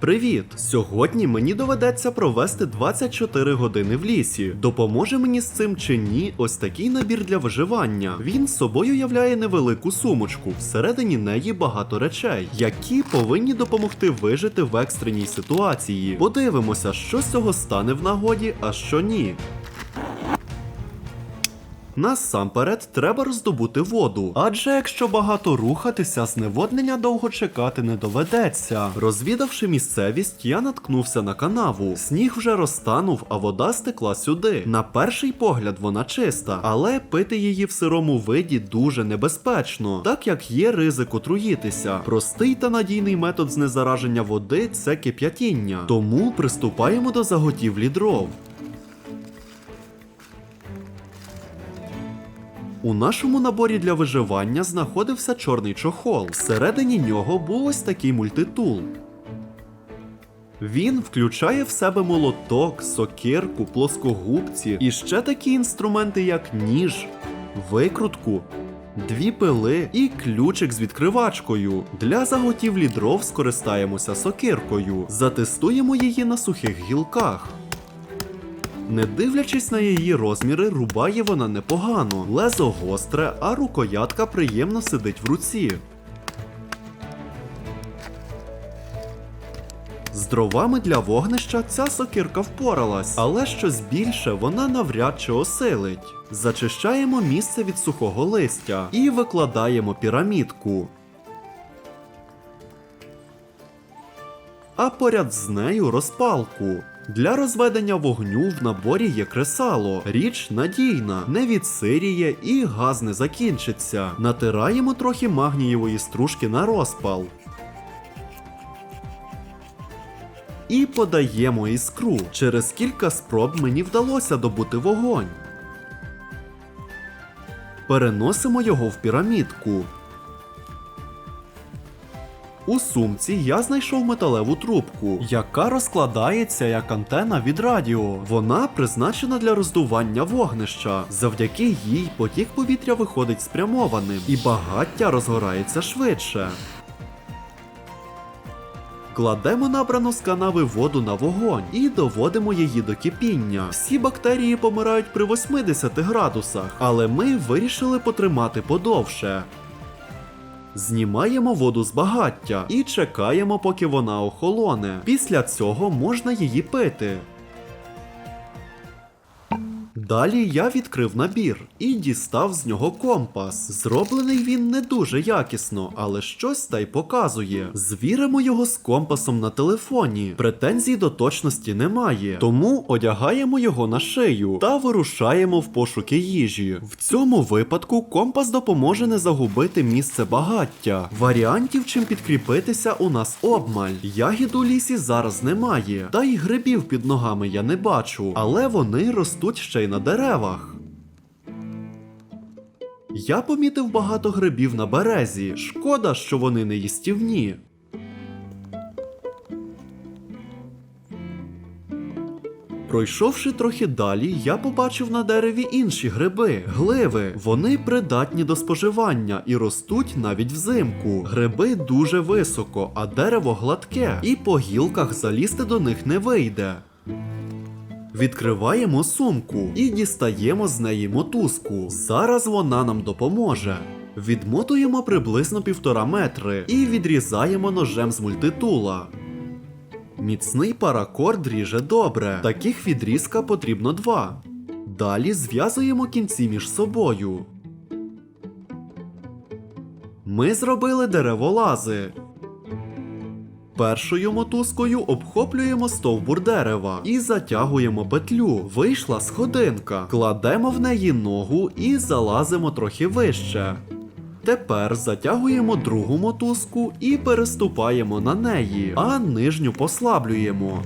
Привіт! Сьогодні мені доведеться провести 24 години в лісі. Допоможе мені з цим чи ні ось такий набір для виживання. Він собою являє невелику сумочку. Всередині неї багато речей, які повинні допомогти вижити в екстреній ситуації. Подивимося, що з цього стане в нагоді, а що ні. Насамперед треба роздобути воду, адже якщо багато рухатися, зневоднення довго чекати не доведеться. Розвідавши місцевість, я наткнувся на канаву. Сніг вже розтанув, а вода стекла сюди. На перший погляд вона чиста, але пити її в сирому виді дуже небезпечно, так як є ризик отруїтися. Простий та надійний метод знезараження води це кип'ятіння. Тому приступаємо до заготівлі дров. У нашому наборі для виживання знаходився чорний чохол. Всередині нього був ось такий мультитул. Він включає в себе молоток, сокирку, плоскогубці і ще такі інструменти, як ніж, викрутку, дві пили і ключик з відкривачкою. Для заготівлі дров скористаємося сокиркою, затестуємо її на сухих гілках. Не дивлячись на її розміри, рубає вона непогано. Лезо гостре, а рукоятка приємно сидить в руці. З дровами для вогнища ця сокирка впоралась, але щось більше вона навряд чи осилить. Зачищаємо місце від сухого листя і викладаємо пірамідку. а поряд з нею розпалку. Для розведення вогню в наборі є кресало. Річ надійна, не відсиріє і газ не закінчиться. Натираємо трохи магнієвої стружки на розпал. І подаємо іскру. Через кілька спроб мені вдалося добути вогонь. Переносимо його в пірамідку. У сумці я знайшов металеву трубку, яка розкладається як антена від радіо. Вона призначена для роздування вогнища. Завдяки їй потік повітря виходить спрямованим, і багаття розгорається швидше. Кладемо набрану з канави воду на вогонь і доводимо її до кипіння. Всі бактерії помирають при 80 градусах, але ми вирішили потримати подовше. Знімаємо воду з багаття і чекаємо, поки вона охолоне. Після цього можна її пити. Далі я відкрив набір і дістав з нього компас. Зроблений він не дуже якісно, але щось та й показує. Звіримо його з компасом на телефоні. Претензій до точності немає, тому одягаємо його на шию та вирушаємо в пошуки їжі. В цьому випадку компас допоможе не загубити місце багаття. Варіантів, чим підкріпитися, у нас обмаль. Ягід у лісі зараз немає, та й грибів під ногами я не бачу, але вони ростуть ще й на деревах. Я помітив багато грибів на березі. Шкода, що вони не їстівні. Пройшовши трохи далі, я побачив на дереві інші гриби, гливи. Вони придатні до споживання і ростуть навіть взимку. Гриби дуже високо, а дерево гладке, і по гілках залізти до них не вийде. Відкриваємо сумку і дістаємо з неї мотузку. Зараз вона нам допоможе. Відмотуємо приблизно півтора метри і відрізаємо ножем з мультитула. Міцний паракорд ріже добре. Таких відрізка потрібно два. Далі зв'язуємо кінці між собою. Ми зробили дереволази. Першою мотузкою обхоплюємо стовбур дерева і затягуємо петлю. Вийшла сходинка. Кладемо в неї ногу і залазимо трохи вище. Тепер затягуємо другу мотузку і переступаємо на неї, а нижню послаблюємо.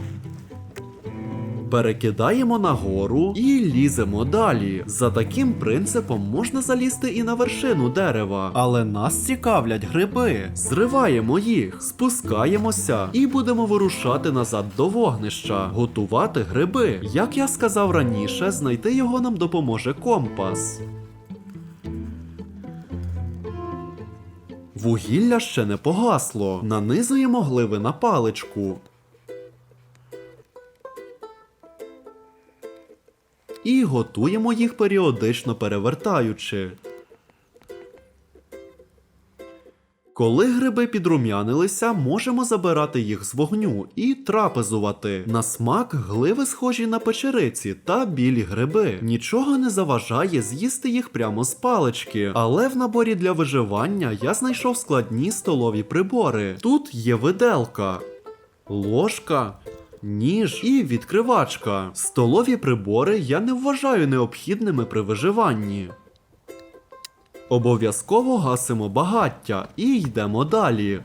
Перекидаємо нагору і ліземо далі. За таким принципом можна залізти і на вершину дерева, але нас цікавлять гриби. Зриваємо їх, спускаємося і будемо вирушати назад до вогнища, готувати гриби. Як я сказав раніше, знайти його нам допоможе компас. Вугілля ще не погасло. Нанизуємо гливи на паличку. І готуємо їх періодично перевертаючи. Коли гриби підрум'янилися, можемо забирати їх з вогню і трапезувати. На смак гливи схожі на печериці та білі гриби. Нічого не заважає з'їсти їх прямо з палички, але в наборі для виживання я знайшов складні столові прибори. Тут є виделка, ложка. Ніж і відкривачка. Столові прибори я не вважаю необхідними при виживанні. Обов'язково гасимо багаття і йдемо далі.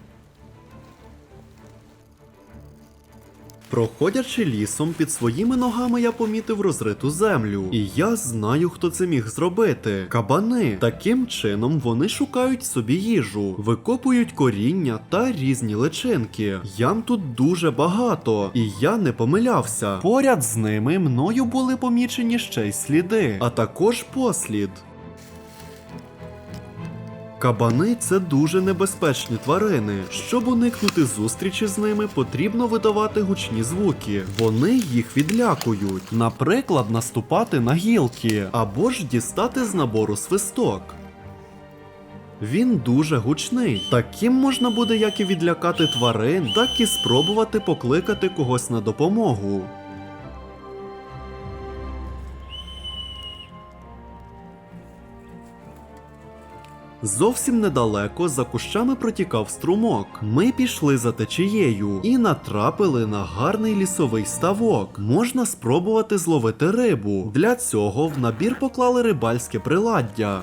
Проходячи лісом, під своїми ногами я помітив розриту землю. І я знаю, хто це міг зробити. Кабани. Таким чином вони шукають собі їжу, викопують коріння та різні личинки. Ям тут дуже багато, і я не помилявся. Поряд з ними мною були помічені ще й сліди, а також послід. Кабани це дуже небезпечні тварини. Щоб уникнути зустрічі з ними, потрібно видавати гучні звуки. Вони їх відлякують. Наприклад, наступати на гілки або ж дістати з набору свисток. Він дуже гучний. Таким можна буде як і відлякати тварин, так і спробувати покликати когось на допомогу. Зовсім недалеко за кущами протікав струмок. Ми пішли за течією і натрапили на гарний лісовий ставок. Можна спробувати зловити рибу. Для цього в набір поклали рибальське приладдя.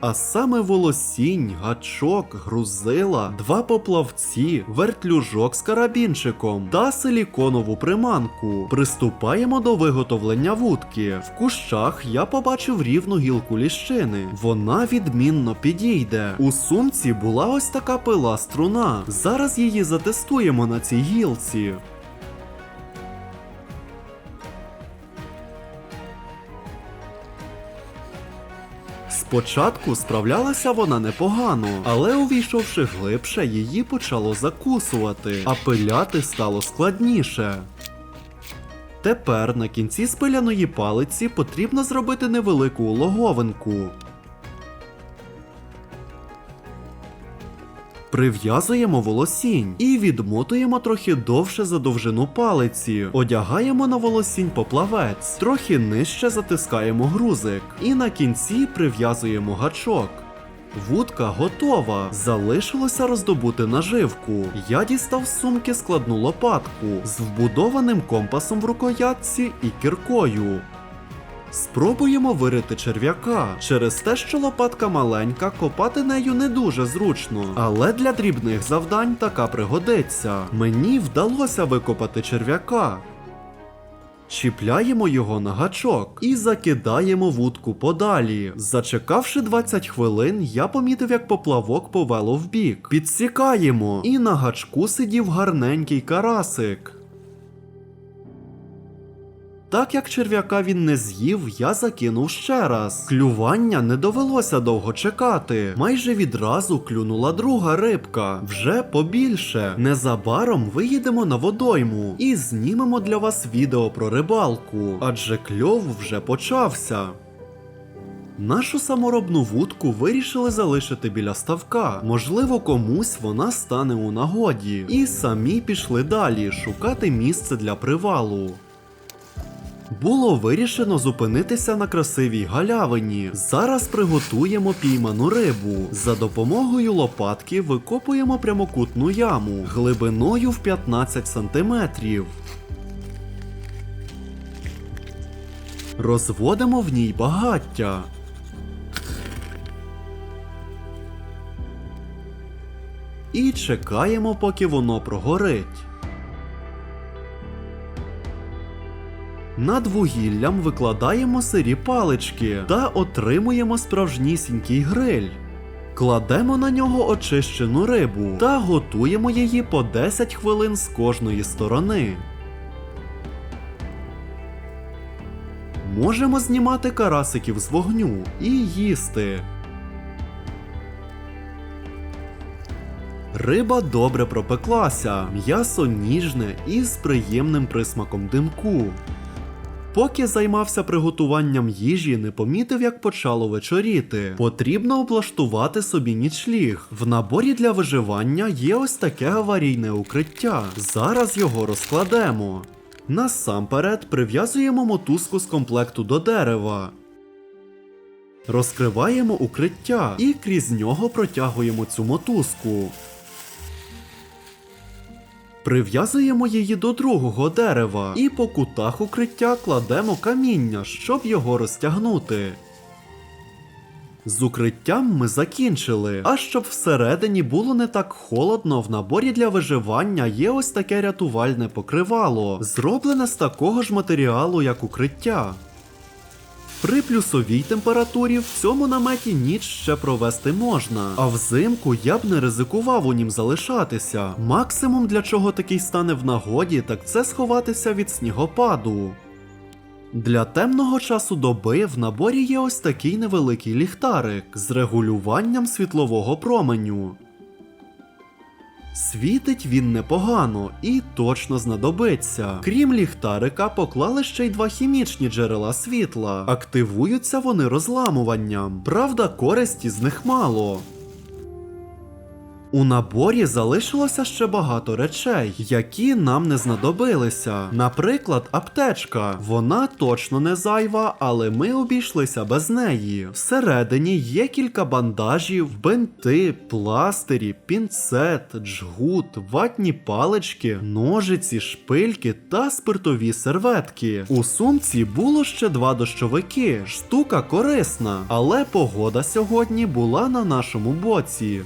А саме волосінь, гачок, грузила, два поплавці, вертлюжок з карабінчиком та силіконову приманку. Приступаємо до виготовлення вудки. В кущах я побачив рівну гілку ліщини. Вона відмінно підійде. У сумці була ось така пила струна. Зараз її затестуємо на цій гілці. Спочатку справлялася вона непогано, але увійшовши глибше, її почало закусувати, а пиляти стало складніше. Тепер на кінці спиляної палиці потрібно зробити невелику улоговинку. Прив'язуємо волосінь і відмотуємо трохи довше за довжину палиці. Одягаємо на волосінь поплавець, трохи нижче затискаємо грузик. І на кінці прив'язуємо гачок. Вудка готова. Залишилося роздобути наживку. Я дістав з сумки складну лопатку з вбудованим компасом в рукоятці і кіркою. Спробуємо вирити черв'яка. Через те, що лопатка маленька, копати нею не дуже зручно. Але для дрібних завдань така пригодиться. Мені вдалося викопати черв'яка. Чіпляємо його на гачок і закидаємо вудку подалі. Зачекавши 20 хвилин, я помітив, як поплавок повело вбік. Підсікаємо, і на гачку сидів гарненький карасик. Так як черв'яка він не з'їв, я закинув ще раз. Клювання не довелося довго чекати. Майже відразу клюнула друга рибка, вже побільше. Незабаром виїдемо на водойму і знімемо для вас відео про рибалку, адже кльов вже почався. Нашу саморобну вудку вирішили залишити біля ставка. Можливо, комусь вона стане у нагоді. І самі пішли далі шукати місце для привалу. Було вирішено зупинитися на красивій галявині. Зараз приготуємо пійману рибу. За допомогою лопатки викопуємо прямокутну яму глибиною в 15 сантиметрів. Розводимо в ній багаття. І чекаємо, поки воно прогорить. Над вугіллям викладаємо сирі палички та отримуємо справжнісінький гриль. Кладемо на нього очищену рибу та готуємо її по 10 хвилин з кожної сторони. Можемо знімати карасиків з вогню і їсти. Риба добре пропеклася, м'ясо ніжне і з приємним присмаком димку. Поки займався приготуванням їжі, не помітив, як почало вечоріти. Потрібно облаштувати собі нічліг. В наборі для виживання є ось таке аварійне укриття. Зараз його розкладемо. Насамперед прив'язуємо мотузку з комплекту до дерева. Розкриваємо укриття і крізь нього протягуємо цю мотузку. Прив'язуємо її до другого дерева і по кутах укриття кладемо каміння, щоб його розтягнути. З укриттям ми закінчили. А щоб всередині було не так холодно, в наборі для виживання є ось таке рятувальне покривало, зроблене з такого ж матеріалу, як укриття. При плюсовій температурі в цьому наметі ніч ще провести можна, а взимку я б не ризикував у нім залишатися. Максимум для чого такий стане в нагоді, так це сховатися від снігопаду. Для темного часу доби в наборі є ось такий невеликий ліхтарик з регулюванням світлового променю. Світить він непогано і точно знадобиться. Крім ліхтарика, поклали ще й два хімічні джерела світла. Активуються вони розламуванням. Правда, користі з них мало. У наборі залишилося ще багато речей, які нам не знадобилися. Наприклад, аптечка. Вона точно не зайва, але ми обійшлися без неї. Всередині є кілька бандажів, бинти, пластирі, пінцет, джгут, ватні палички, ножиці, шпильки та спиртові серветки. У сумці було ще два дощовики. Штука корисна, але погода сьогодні була на нашому боці.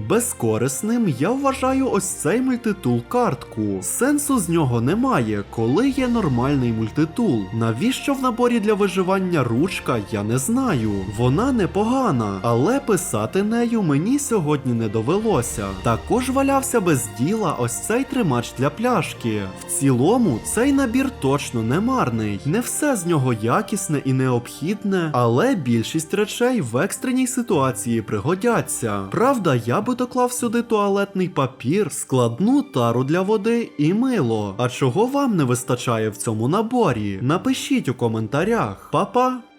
Безкорисним я вважаю ось цей мультитул картку. Сенсу з нього немає, коли є нормальний мультитул. Навіщо в наборі для виживання ручка, я не знаю. Вона непогана, але писати нею мені сьогодні не довелося. Також валявся без діла ось цей тримач для пляшки. В цілому цей набір точно не марний. Не все з нього якісне і необхідне, але більшість речей в екстреній ситуації пригодяться. Правда, я би доклав сюди туалетний папір, складну тару для води і мило. А чого вам не вистачає в цьому наборі? Напишіть у коментарях. Па-па!